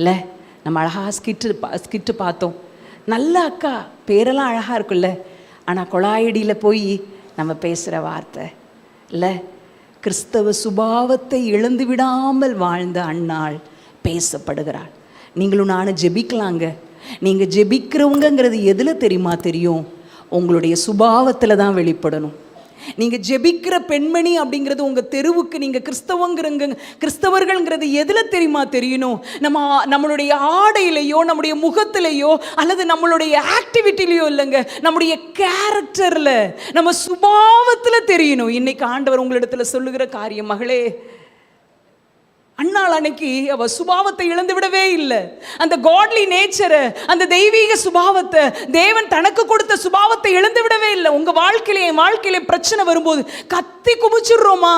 இல்லை நம்ம அழகாக ஸ்கிட்டு பா ஸ்கிட்டு பார்த்தோம். நல்ல அக்கா பேரெல்லாம் அழகாக இருக்குல்ல ஆனால் கொழாயடியில் போய் நம்ம பேசுகிற வார்த்தை இல்லை கிறிஸ்தவ சுபாவத்தை இழந்து விடாமல் வாழ்ந்த அண்ணாள் பேசப்படுகிறாள். நீங்களும் நானும் ஜெபிக்கலாங்க. நீங்கள் ஜெபிக்கிறவங்கங்கிறது எதில் தெரியுமா தெரியும்? உங்களுடைய சுபாவத்தில் தான் வெளிப்படணும். நீங்கள் ஜெபிக்கிற பெண்மணி அப்படிங்கிறது உங்கள் தெருவுக்கு நீங்கள் கிறிஸ்தவங்கிறங்க கிறிஸ்தவர்கள்ங்கிறது எதில் தெரியுமா தெரியணும்? நம்ம நம்மளுடைய ஆடையிலையோ நம்முடைய முகத்திலேயோ அல்லது நம்மளுடைய ஆக்டிவிட்டிலையோ இல்லைங்க. நம்முடைய கேரக்டரில் நம்ம சுபாவத்தில் தெரியணும். இன்னைக்கு ஆண்டவர் உங்களிடத்துல சொல்லுகிற காரியம் மகளே அண்ணாள் அன்னைக்கு அவ சுபாவத்தை இழந்து விடவே இல்லை. அந்த காட்லி நேச்சரை அந்த தெய்வீக சுபாவத்தை தேவன் தனக்கு கொடுத்த சுபாவத்தை இழந்து விடவே இல்லை. உங்கள் வாழ்க்கையில என் வாழ்க்கையில பிரச்சனை வரும்போது கத்தி குமிச்சிடுறோமா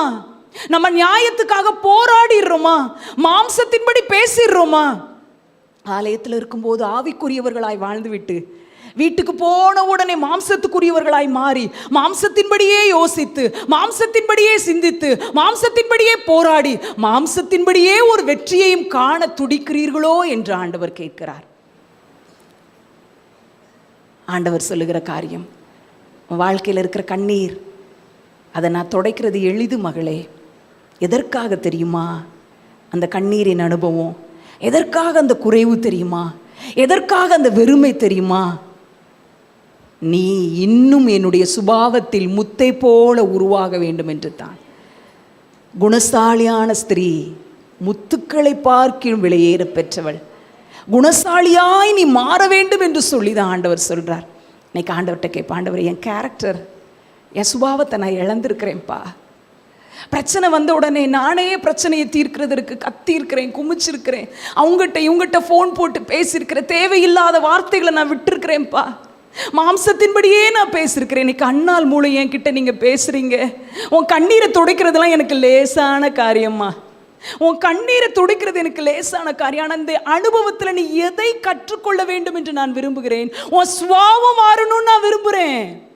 நம்ம நியாயத்துக்காக போராடிடுறோமா? மாம்சத்தின்படி பேசிடுறோமா? ஆலயத்தில் இருக்கும்போது ஆவிக்குரியவர்களாய் வாழ்ந்துவிட்டு வீட்டுக்கு போன உடனே மாம்சத்துக்குரியவர்களாய் மாறி மாம்சத்தின்படியே யோசித்து மாம்சத்தின்படியே சிந்தித்து மாம்சத்தின்படியே போராடி மாம்சத்தின்படியே ஒரு வெற்றியையும் காண துடிக்கிறீர்களோ என்று ஆண்டவர் கேட்கிறார். ஆண்டவர் சொல்லுகிற காரியம் வாழ்க்கையில் இருக்கிற கண்ணீர் அதை நான் துடைக்கிறது எளிது மகளே எதற்காக தெரியுமா? அந்த கண்ணீரின் அனுபவம் எதற்காக அந்த குறைவு தெரியுமா? எதற்காக அந்த வெறுமை தெரியுமா? நீ இன்னும் என்னுடைய சுபாவத்தில் முத்தை போல உருவாக வேண்டும் என்று தான். குணசாலியான ஸ்திரீ முத்துக்களை பார்க்கிலும் விலையேற பெற்றவள். குணசாலியாய் நீ மாற வேண்டும் என்று சொல்லி தான் ஆண்டவர் சொல்கிறார் இன்னைக்கு ஆண்டவர்கிட்ட கேட்ப ஆண்டவர் என் கேரக்டர் என் சுபாவத்தை நான் இழந்திருக்கிறேன்ப்பா. பிரச்சனை வந்த உடனே நானே பிரச்சனையை தீர்க்கிறதற்கு கத்தியிருக்கிறேன் குமிச்சிருக்கிறேன். அவங்ககிட்ட இவங்ககிட்ட ஃபோன் போட்டு பேசியிருக்கிறேன் தேவையில்லாத வார்த்தைகளை நான் விட்டுருக்கிறேன்ப்பா. மாம்சத்தின்படியே நான் பேசியிருக்கிறேன் இன்னைக்கு அண்ணால் மூளை என்கிட்ட நீங்கள் பேசுகிறீங்க உன் கண்ணீரை துடைக்கிறதுலாம் எனக்கு லேசான காரியம்மா. உன் கண்ணீரை துடைக்கிறது எனக்கு லேசான காரியம். ஆனால் இந்த அனுபவத்தில் நீ எதை கற்றுக்கொள்ள வேண்டும் என்று நான் விரும்புகிறேன்? உன் சுவாவம் மாறணும்னு நான் விரும்புகிறேன்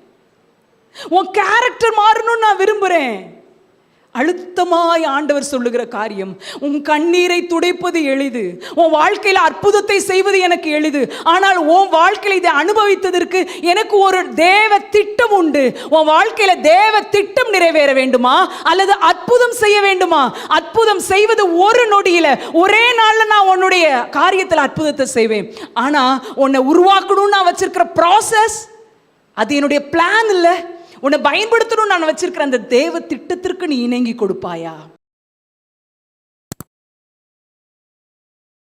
உன் கேரக்டர் மாறணும்னு நான் விரும்புகிறேன் அழுத்தமாய் ஆண்டவர் சொல்லுகிற காரியம் உன் கண்ணீரை துடைப்பது எளிது. உன் வாழ்க்கையில் அற்புதத்தை செய்வது எனக்கு எளிது. ஆனால் உன் வாழ்க்கையில் இதை அனுபவித்ததற்கு எனக்கு ஒரு தேவ திட்டம் உண்டு. உன் வாழ்க்கையில் தேவ திட்டம் நிறைவேற வேண்டுமா? அல்லது அற்புதம் செய்ய வேண்டுமா? அற்புதம் செய்வது ஒரு நொடியில் ஒரே நாளில் நான் உன்னுடைய காரியத்தில் அற்புதத்தை செய்வேன். ஆனால் உன்னை உருவாக்கணும்னு நான் வச்சிருக்கிற ப்ராசஸ் அது என்னுடைய பிளான் இல்லை. உன்னை பயன்படுத்தணும்னு நான் வச்சிருக்கிற அந்த தேவ திட்டத்திற்கு நீ இணங்கி கொடுப்பாயா?